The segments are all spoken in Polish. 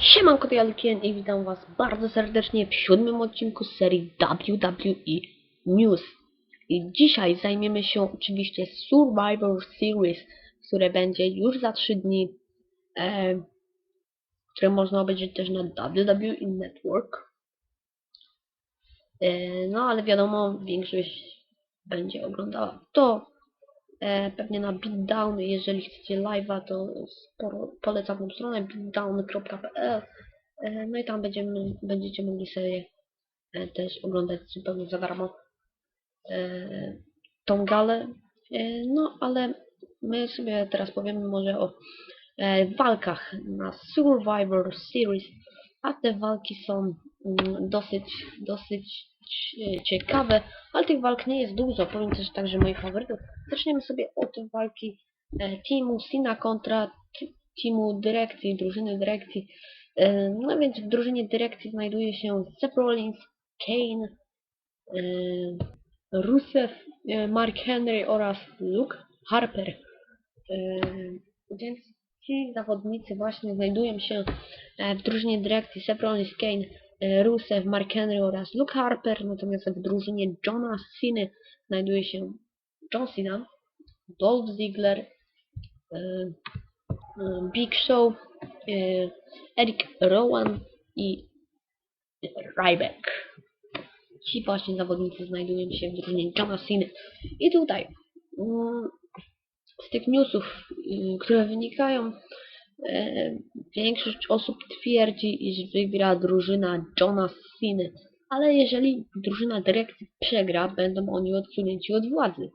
Siemanko, to ja Lukien i witam was bardzo serdecznie w siódmym odcinku z serii WWE News. I dzisiaj zajmiemy się oczywiście Survivor Series, które będzie już za 3 dni, e, które można obejrzeć też na WWE Network. E, no ale wiadomo, większość będzie oglądała to pewnie na Beatdown. Jeżeli chcecie live'a, to sporo polecam tą stronę beatdown.pl. E, no i tam będziemy, będziecie mogli sobie e, też oglądać zupełnie za darmo e, tą galę. E, no ale my sobie teraz powiemy może o e, walkach na Survivor Series, a te walki są mm, dosyć, dosyć ciekawe, ale tych walk nie jest dużo. Powiem też także moich faworytów. Zaczniemy sobie od walki e, teamu Sina kontra teamu dyrekcji, drużyny dyrekcji. E, no więc w drużynie dyrekcji znajduje się Seth Rollins, Kane, e, Rusev, e, Mark Henry oraz Luke Harper. E, więc ci zawodnicy właśnie znajdują się e, w drużynie dyrekcji Seth Rollins, Kane, e, Rusev, Mark Henry oraz Luke Harper, natomiast w drużynie Johna Cena znajduje się John Cena, Dolph Ziggler, e, e, Big Show, e, Eric Rowan i Ryback. Ci właśnie zawodnicy znajdują się w drużynie Johna Cena. I tutaj mm, z tych newsów, y, które wynikają, e, większość osób twierdzi, iż wygra drużyna Johna Cena. Ale jeżeli drużyna dyrekcji przegra, będą oni odsunięci od władzy.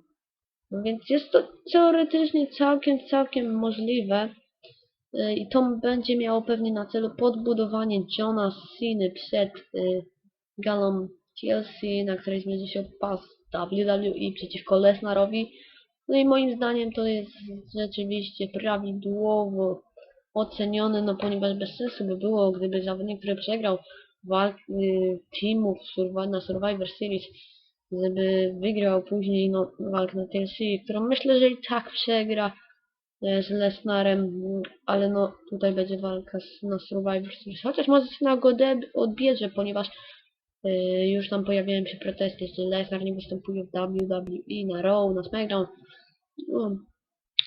No więc jest to teoretycznie całkiem, całkiem możliwe. E, I to będzie miało pewnie na celu podbudowanie Johna Cena przed e, galą TLC, na której zmierzy się pas WWE przeciwko Lesnarowi. No i moim zdaniem to jest rzeczywiście prawidłowo ocenione, no ponieważ bez sensu by było, gdyby zawodnik, który przegrał walk y, teamów na Survivor Series, żeby wygrał później no, walkę na TLC, którą myślę, że i tak przegra e, z Lesnarem, ale no tutaj będzie walka z, na Survivor Series. Chociaż może się go odbierze, ponieważ e, już tam pojawiają się protesty, że Lesnar nie występuje w WWE, na Raw, na SmackDown. No,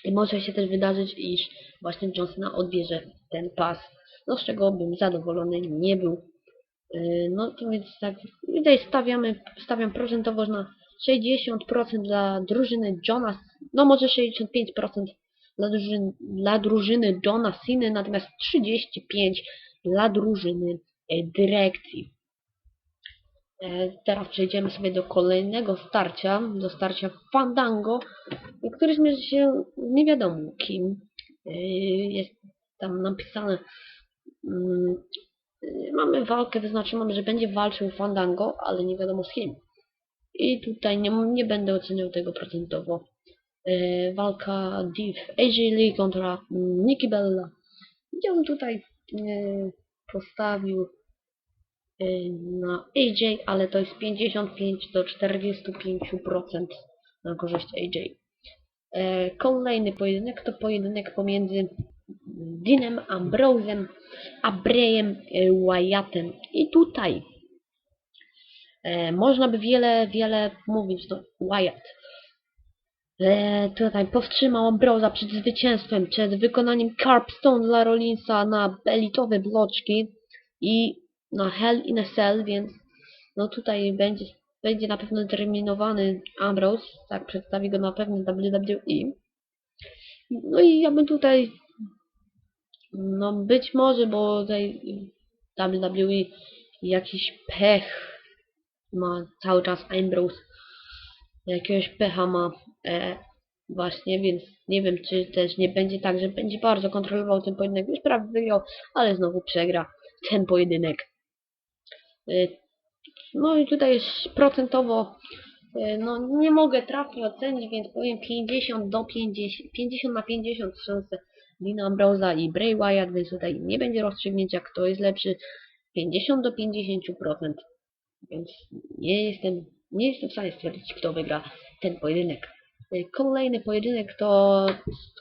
i może się też wydarzyć, iż właśnie John Cena odbierze ten pas, no z czego bym zadowolony nie był. Yy, No to więc tak, tutaj stawiamy, stawiam procentowo na 60% dla drużyny Johna, no może 65% dla drużyny, dla drużyny Johna Cena, natomiast 35% dla drużyny dyrekcji. E, Teraz przejdziemy sobie do kolejnego starcia, do starcia Fandango, który zmierzy się nie wiadomo kim. E, Jest tam napisane, mm, e, mamy walkę wyznaczoną, że będzie walczył Fandango, ale nie wiadomo z kim. I tutaj nie, nie będę oceniał tego procentowo. Walka Div AJ Lee kontra Nikki Bella. Ja bym tutaj postawił na AJ, ale to jest 55 do 45% na korzyść AJ. E, Kolejny pojedynek to pojedynek pomiędzy Dinem Ambrosem a Brayem e, Wyattem. I tutaj e, można by wiele, wiele mówić. No, Wyatt tutaj powstrzymał Ambrosa przed zwycięstwem, przed wykonaniem Carpstone dla Rollinsa na elitowe bloczki i na Hell in a Cell, więc no tutaj będzie, będzie na pewno determinowany Ambrose, tak przedstawi go na pewno WWE. No i ja bym tutaj, no być może, bo tutaj WWE jakiś pech ma cały czas Ambrose, jakiegoś pecha ma e, właśnie, więc nie wiem, czy też nie będzie tak, że będzie bardzo kontrolował ten pojedynek, już prawie wygrał, ale znowu przegra ten pojedynek. E, no i tutaj jest procentowo, e, no nie mogę trafnie ocenić, więc powiem 50 do 50, 50 na 50 szanse Dina Ambrosa i Bray Wyatt, więc tutaj nie będzie rozstrzygnięcia, kto jest lepszy. 50 do 50%. Więc nie jestem, nie jestem w stanie stwierdzić, kto wygra ten pojedynek. Y, Kolejny pojedynek to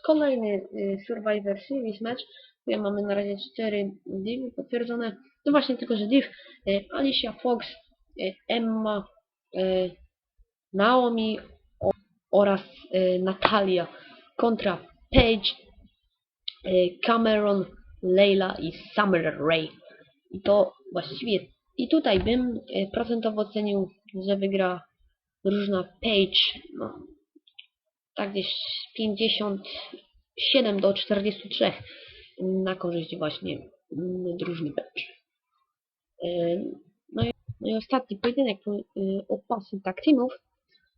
kolejny y, Survivor Series match Mamy na razie 4 divy potwierdzone. No właśnie tylko, że div e, Alicia Fox, e, Emma, e, Naomi oraz Natalia kontra Paige, Cameron, Leila i Summer Rae. I to właściwie i tutaj bym procentowo ocenił, że wygra różna Page. No, tak gdzieś 57 do 43 na korzyść właśnie mm, drużyny Page. E, No i, no i ostatni pojedynek e, o pasy tag teamów.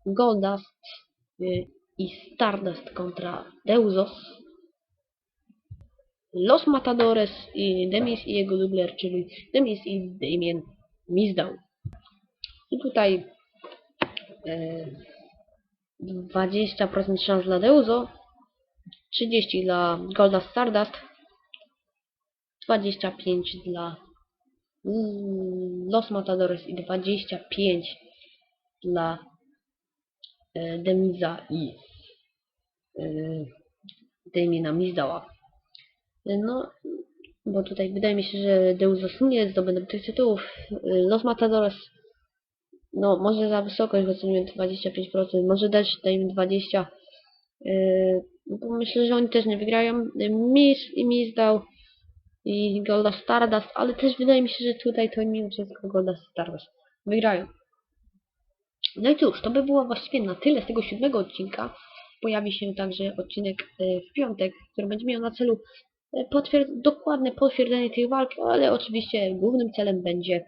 Goldust e, i Stardust kontra Deusos. Los Matadores i Demis i jego dubler, czyli Demis i Damien Mizdow. I tutaj e, 20% szans dla Deuzo, 30 dla Golda Stardust, 25 dla mm, Los Matadores i 25 dla e, Demiza i e, Damiena Mizdała. No, bo tutaj wydaje mi się, że Deus nie zdobędą tych tytułów. Los Matadores, no może za wysoko, ich oceniłem 25%, może dać im 20%. Yy, bo myślę, że oni też nie wygrają. Miss i Miss dał i Golda Stardust, ale też wydaje mi się, że tutaj to mimo wszystko Golda Stardust wygrają. No i cóż, to by było właściwie na tyle z tego siódmego odcinka. Pojawi się także odcinek e, w piątek, który będzie miał na celu e, potwierd dokładne potwierdzenie tej walki, ale oczywiście głównym celem będzie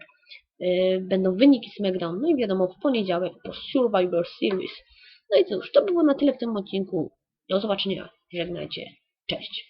e, będą wyniki SmackDown, no i wiadomo w poniedziałek po Survivor Series. No i cóż, to było na tyle w tym odcinku. Do zobaczenia. Żegnajcie. Cześć.